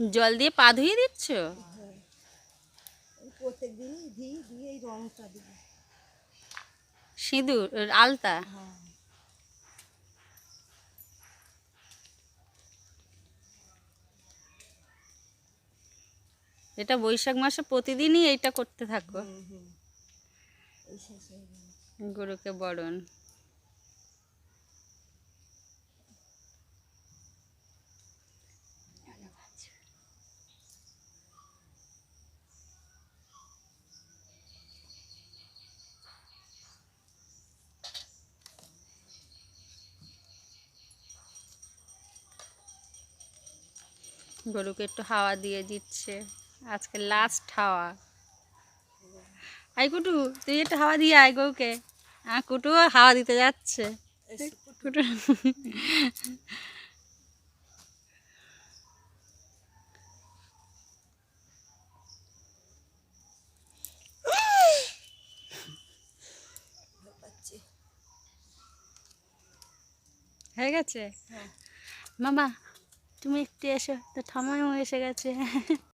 জল দিয়ে পা ধুয়ে দিচ্ছ? দিই দিয়ে এই দিই। সিঁদুর আলতা? হ্যাঁ। এটা বৈশাখ মাসে প্রতিদিনই এইটা করতে থাকো। গরুকে বরণ। গরুকে একটু হাওয়া দিয়ে দিচ্ছে। আজকে লাস্ট হাওয়া। আই কুটু তুই একটু হাওয়া দিয়ে আয় গরুকে। হ্যাঁ কুটু হাওয়া দিতে যাচ্ছে। কুটু। হয়ে গেছে? হ্যাঁ। মামা তুমি একটু এসো তো ঠামাইও এসে গেছে।